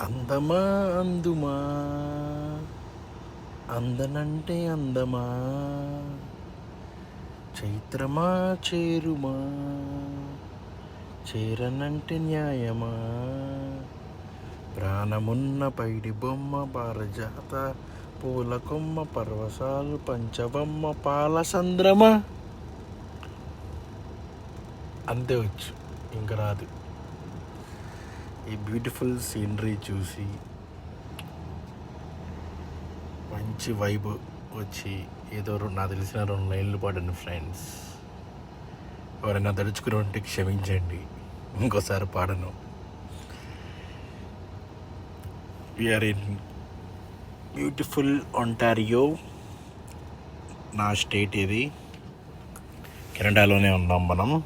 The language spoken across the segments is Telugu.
అందమా అందుమా? అందనంటే అందమా? చైత్రమా చేరుమా? చేరనంటే న్యాయమా? ప్రాణమున్న పైడి బొమ్మ పారజాత పూల కొమ్మ పర్వసాలు పంచబొమ్మ పాలసంద్రమా అంతే వచ్చు ఇంకా రాదు. ఈ బ్యూటిఫుల్ సీనరీ చూసి మంచి వైబ్ వచ్చి ఏదో నా నాకు తెలిసిన రెండు లైన్లు పాడండి ఫ్రెండ్స్ ఎవరైనా తలుచుకుని ఉంటే క్షమించండి ఇంకోసారి పాడను. వీఆర్ ఇన్ బ్యూటిఫుల్ ఒంటారియో నా స్టేట్ ఇది. కెనడాలోనే ఉన్నాం మనం.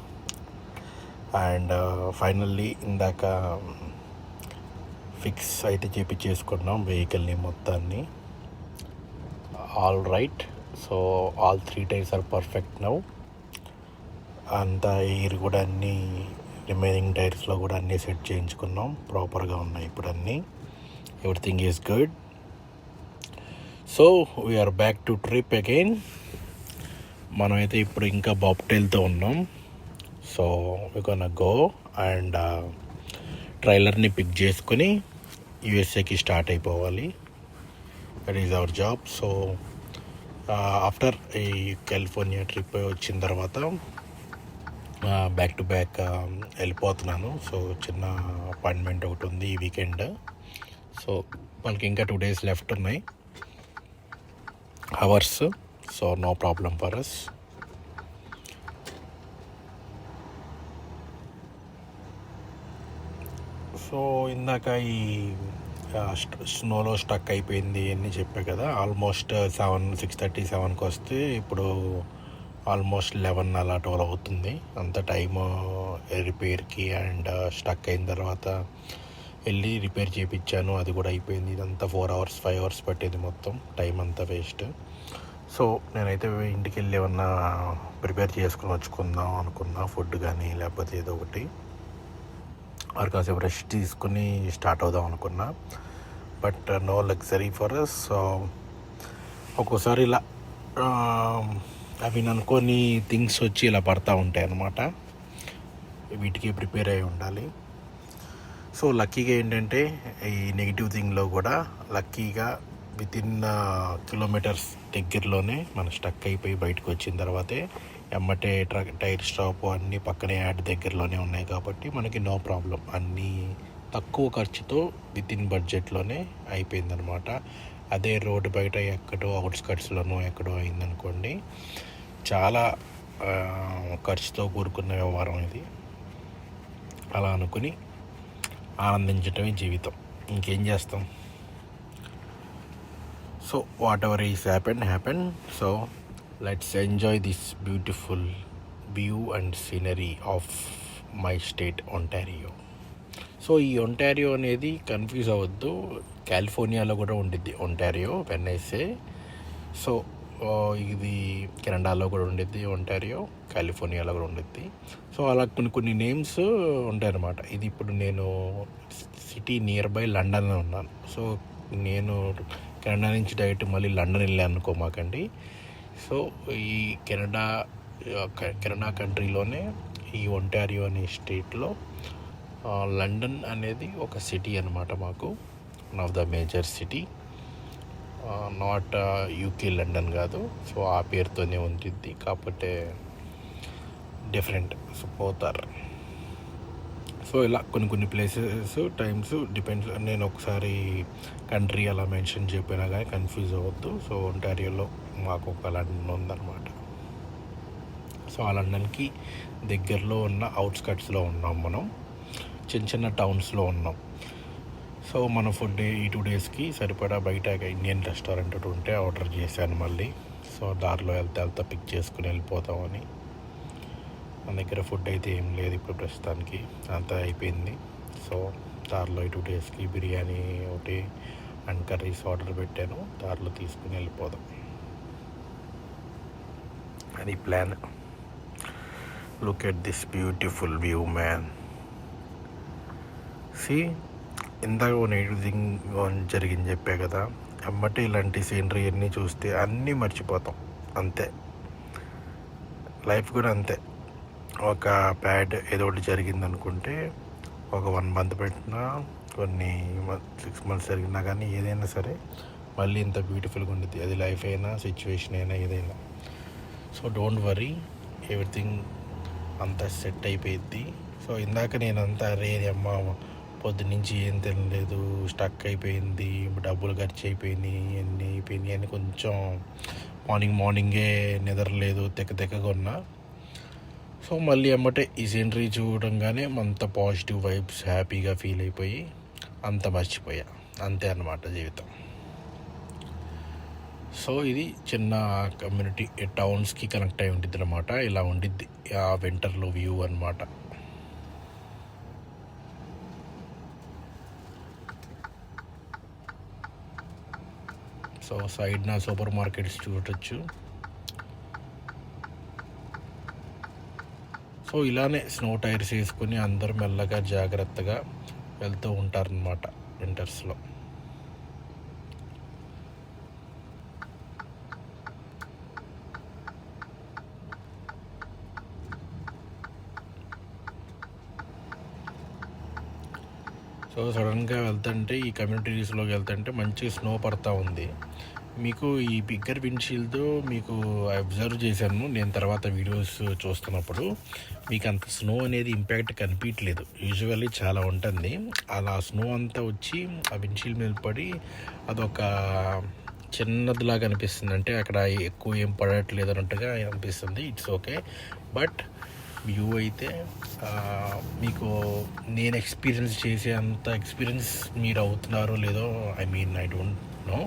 అండ్ ఫైనల్లీ ఇందాక ఫిక్స్ అయితే చేపించేసుకున్నాం వెహికల్ని మొత్తాన్ని. All right so all three tyres are perfect now. అంతా ఎయిర్ కూడా అన్నీ రిమైనింగ్ టైర్స్లో కూడా అన్నీ సెట్ చేయించుకున్నాం. ప్రాపర్గా ఉన్నాయి ఇప్పుడు అన్నీ everything is good. So we're back to trip again మనమైతే ఇప్పుడు ఇంకా బాప్టైల్తో ఉన్నాం. So we can go and ట్రైలర్ని pick చేసుకుని యూఎస్ఏకి స్టార్ట్ అయిపోవాలి. That is our job so after ఈ కాలిఫోర్నియా ట్రిప్ వచ్చిన తర్వాత బ్యాక్ టు బ్యాక్ వెళ్ళిపోతున్నాను. సో చిన్న అపాయింట్మెంట్ ఒకటి ఉంది ఈ వీకెండ్ సో మనకి ఇంకా టూ డేస్ లెఫ్ట్ ఉన్నాయి. Hours so no problem for us so ఇందాక ఈ స్నోలో స్టక్ అయిపోయింది అని చెప్పా కదా ఆల్మోస్ట్ సెవెన్ సిక్స్ థర్టీ సెవెన్కి వస్తే ఇప్పుడు ఆల్మోస్ట్ లెవెన్ అలా ట్వెల్వ్ అవుతుంది. అంత టైము రిపేర్కి అండ్ స్టక్ అయిన తర్వాత వెళ్ళి రిపేర్ చేయించాను అది కూడా అయిపోయింది. ఇదంతా ఫోర్ అవర్స్ ఫైవ్ అవర్స్ పట్టేది మొత్తం. టైం అంతా వేస్ట్. సో నేనైతే ఇంటికి వెళ్ళి ఏమన్నా ప్రిపేర్ చేసుకుని వచ్చుకుందాం అనుకున్నా. ఫుడ్ కానీ లేకపోతే ఏదో ఒకటి. వారు కాసేపు రెస్ట్ తీసుకుని స్టార్ట్ అవుదాం అనుకున్నా. But no luxury for us so ఒక్కోసారి ఇలా అవి అనుకోని థింగ్స్ వచ్చి ఇలా పడతా ఉంటాయి అన్నమాట వీటికి ప్రిపేర్ అయి ఉండాలి. సో లక్కీగా ఏంటంటే ఈ నెగిటివ్ థింగ్లో కూడా లక్కీగా విత్ ఇన్ కిలోమీటర్స్ దగ్గరలోనే మనం స్టక్ అయిపోయి బయటకు వచ్చిన తర్వాతే ఎమ్మటే ట్రక్ టైర్ స్టాప్ అన్నీ పక్కనే యాడ్ దగ్గరలోనే ఉన్నాయి కాబట్టి మనకి నో ప్రాబ్లం అన్నీ తక్కువ ఖర్చుతో విత్ ఇన్ బడ్జెట్లోనే అయిపోయిందనమాట అదే రోడ్డు బయట ఎక్కడో అవుట్స్కట్స్లోనో ఎక్కడో అయిందనుకోండి చాలా ఖర్చుతో కూడుకున్న వ్యవహారం ఇది. అలా అనుకుని ఆనందించటమే జీవితం. ఇంకేం చేస్తాం? So whatever is happen happen so let's enjoy this beautiful view and scenery of my state Ontario so ఈ ఒంటారియో అనేది కన్ఫ్యూజ్ అవ్వద్దు. కాలిఫోర్నియాలో కూడా ఉండిద్ది ఒంటారియో వెన్నైసే సో ఇది కెనడాలో కూడా ఉండిద్ది ఒంటారియో కాలిఫోర్నియాలో కూడా ఉండిద్ది. సో అలా కొన్ని కొన్ని నేమ్స్ ఉంటాయన్నమాట. ఇది ఇప్పుడు నేను సిటీ నియర్ బై లండన్లో ఉన్నాను. సో నేను కెనడా నుంచి డైరెక్ట్ మళ్ళీ లండన్ వెళ్ళాను అనుకోమాకండి సో ఈ కెనడా కెనడా కంట్రీలోనే ఈ ఒంటారియో అనే స్టేట్లో లండన్ అనేది ఒక సిటీ అనమాట మాకు. One of the major city not UK London కాదు. సో ఆ పేరుతోనే ఉంటుంది కాకపోతే డిఫరెంట్ సో పోతారు. సో ఇలా కొన్ని కొన్ని ప్లేసెస్ టైమ్స్ డిపెండ్స్ నేను ఒకసారి కంట్రీ అలా మెన్షన్ చెప్పినా కానీ కన్ఫ్యూజ్ అవ్వద్దు. సో ఒంటారియోలో మాకు ఒక లండన్ ఉందన్నమాట. సో ఆ లండన్కి దగ్గరలో ఉన్న అవుట్స్కట్స్లో ఉన్నాం మనం. చిన్న చిన్న టౌన్స్లో ఉన్నాం. సో మన ఫుడ్ ఈ టూ డేస్కి సరిపడా బయట ఇండియన్ రెస్టారెంట్ ఒకటి ఉంటే ఆర్డర్ చేశాను మళ్ళీ. సో దారిలో వెళ్తే వెళ్తా పిక్ చేసుకుని వెళ్ళిపోతామని. మన దగ్గర ఫుడ్ అయితే ఏం లేదు ఇప్పుడు ప్రస్తుతానికి. అంతా అయిపోయింది. సో దారిలో ఈ టూ డేస్కి బిర్యానీ ఒకటి అండ్ కర్రీస్ ఆర్డర్ పెట్టాను. దారిలో తీసుకుని వెళ్ళిపోదాం. అది plan look at this beautiful view man see ఇందాక నెగిటివ్ జరిగింది చెప్పే కదా. ఎమ్మటే ఇలాంటి సీనరీ అన్నీ చూస్తే అన్నీ మర్చిపోతాం. అంతే. లైఫ్ కూడా అంతే. ఒక బ్యాడ్ ఏదో ఒకటి జరిగింది అనుకుంటే ఒక వన్ మంత్ పెట్టినా కొన్ని సిక్స్ మంత్స్ జరిగినా కానీ ఏదైనా సరే మళ్ళీ ఇంత బ్యూటిఫుల్గా ఉంటుంది అది లైఫ్ అయినా సిచ్యువేషన్ అయినా ఏదైనా. సో డోంట్ వరీ ఎవ్రీథింగ్ అంతా సెట్ అయిపోయిద్ది. సో ఇందాక నేను అంతా అరే అమ్మ పొద్దునుంచి ఏం తినలేదు స్టక్ అయిపోయింది డబ్బులు ఖర్చు అయిపోయినాయి అన్నీ అయిపోయినాయి అని కొంచెం మార్నింగ్ మార్నింగే నిద్రలేదు తెక్క తెక్కగా ఉన్నా. సో మళ్ళీ అమ్మటే ఈ సీనరీ చూడంగానే అంత పాజిటివ్ వైబ్స్ హ్యాపీగా ఫీల్ అయిపోయి అంత మర్చిపోయా. అంతే అన్నమాట జీవితం. సో ఇది చిన్న కమ్యూనిటీ టౌన్స్కి కనెక్ట్ అయి ఉంటుంది అనమాట ఇలా ఉండిద్ది ఆ వింటర్లో వ్యూ అనమాట సో సైడ్న సూపర్ మార్కెట్స్ చూడొచ్చు. సో ఇలానే స్నో టైర్స్ వేసుకొని అందరూ మెల్లగా జాగ్రత్తగా వెళ్తూ ఉంటారనమాట వింటర్స్లో. సో సడన్గా వెళ్తుంటే ఈ కమ్యూనిటీస్లోకి వెళ్తుంటే మంచి స్నో పడతా ఉంది. మీకు ఈ బిగ్గర్ విండ్షీల్డ్ మీకు అబ్జర్వ్ చేశాను నేను తర్వాత వీడియోస్ చూస్తున్నప్పుడు. మీకు అంత స్నో అనేది ఇంపాక్ట్ కనిపించలేదు యూజువల్లీ చాలా ఉంటుంది. అలా స్నో అంతా వచ్చి ఆ విండ్షీల్డ్ మీద పడి అదొక చిన్నదిలాగా అనిపిస్తుంది. అంటే అక్కడ ఎక్కువ ఏం పడట్లేదు అన్నట్టుగా అనిపిస్తుంది. It's okay. బట్ వ్యూ అయితే మీకు నేను ఎక్స్పీరియన్స్ చేసే అంత ఎక్స్పీరియన్స్ మీరు అవుతున్నారో లేదో I mean I don't know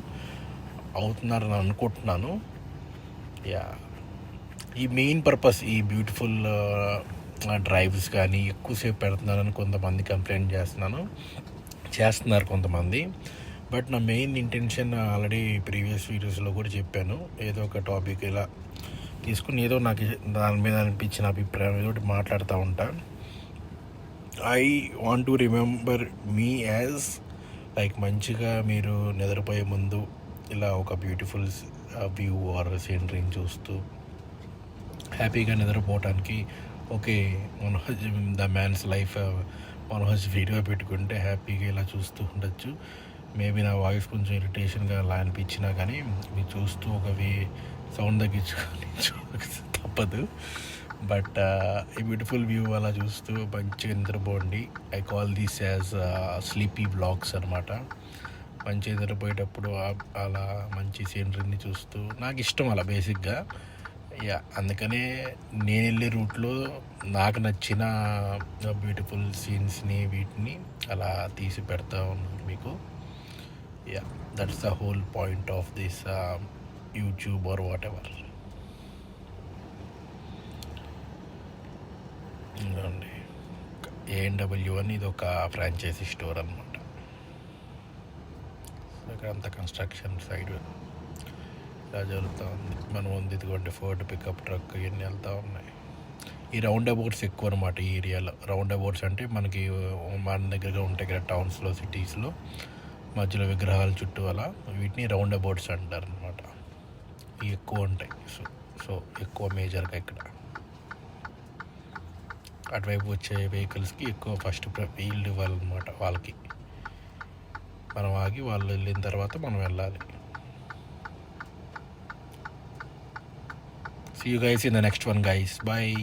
అవుతున్నారని అనుకుంటున్నాను. యా ఈ మెయిన్ పర్పస్ ఈ బ్యూటిఫుల్ డ్రైవ్స్ కానీ ఎక్కువసేపు పెడుతున్నారని కొంతమంది కంప్లైంట్ చేస్తున్నాను. చేస్తున్నారు కొంతమంది. బట్ నా మెయిన్ ఇంటెన్షన్ ఆల్రెడీ ప్రీవియస్ వీడియోస్లో కూడా చెప్పాను. ఏదో ఒక టాపిక్ ఇలా తీసుకుని ఏదో నాకు దాని మీద అనిపించిన అభిప్రాయం ఏదో మాట్లాడుతూ ఉంటా. I want to remember me as like మంచిగా మీరు నిద్రపోయే ముందు ఇలా ఒక బ్యూటిఫుల్ వ్యూ ఆర్ సీనరీని చూస్తూ హ్యాపీగా నిద్రపోవటానికి okay Manoj the man's life Manoj video పెట్టుకుంటే హ్యాపీగా ఇలా చూస్తూ ఉండొచ్చు. మేబీ నా వాయిస్ కొంచెం ఇరిటేషన్గా అలా అనిపించినా కానీ మీరు చూస్తూ ఒక వే సౌండ్ తగ్గించుకొని తప్పదు. బట్ ఈ బ్యూటిఫుల్ వ్యూ అలా చూస్తూ మంచిగా నిద్రపోండి. I call these as sleepy blogs అనమాట మంచిగా నిద్రపోయేటప్పుడు అలా మంచి సీనరీని చూస్తూ నాకు ఇష్టం అలా బేసిక్గా. యా అందుకనే నేను వెళ్ళే రూట్లో నాకు నచ్చిన బ్యూటిఫుల్ సీన్స్ని వీటిని అలా తీసి పెడతా ఉన్నాను మీకు. Yeah that's the whole point of this YouTube or whatever అండి ఏఎన్డబ్ల్యూ అని ఇది ఒక ఫ్రాంచైజీ స్టోర్ అనమాట ఇక్కడ అంతా కన్స్ట్రక్షన్ సైడ్ ఇలా జరుగుతూ ఉంది. మనం ఉంది ఇదిగోండి ఫోర్డ్ పికప్ ట్రక్ ఇవన్నీ వెళ్తూ ఉన్నాయి. ఈ రౌండ్ అబౌట్స్ ఎక్కువ అనమాట ఈ ఏరియాలో. రౌండ్ అబౌట్స్ అంటే మనకి మన దగ్గరగా ఉంటాయి కదా టౌన్స్లో సిటీస్లో మధ్యలో విగ్రహాల చుట్టూ అలా. వీటిని రౌండ్ అబౌట్స్ అంటారు. ఎక్కువ ఉంటాయి సో సో ఎక్కువ మేజర్గా ఇక్కడ. అటువైపు వచ్చే వెహికల్స్కి ఎక్కువ ఫస్ట్ వీల్డ్ ఇవ్వాలన్నమాట వాళ్ళకి. మనం ఆగి వాళ్ళు వెళ్ళిన తర్వాత మనం వెళ్ళాలి. See you guys in the next one guys bye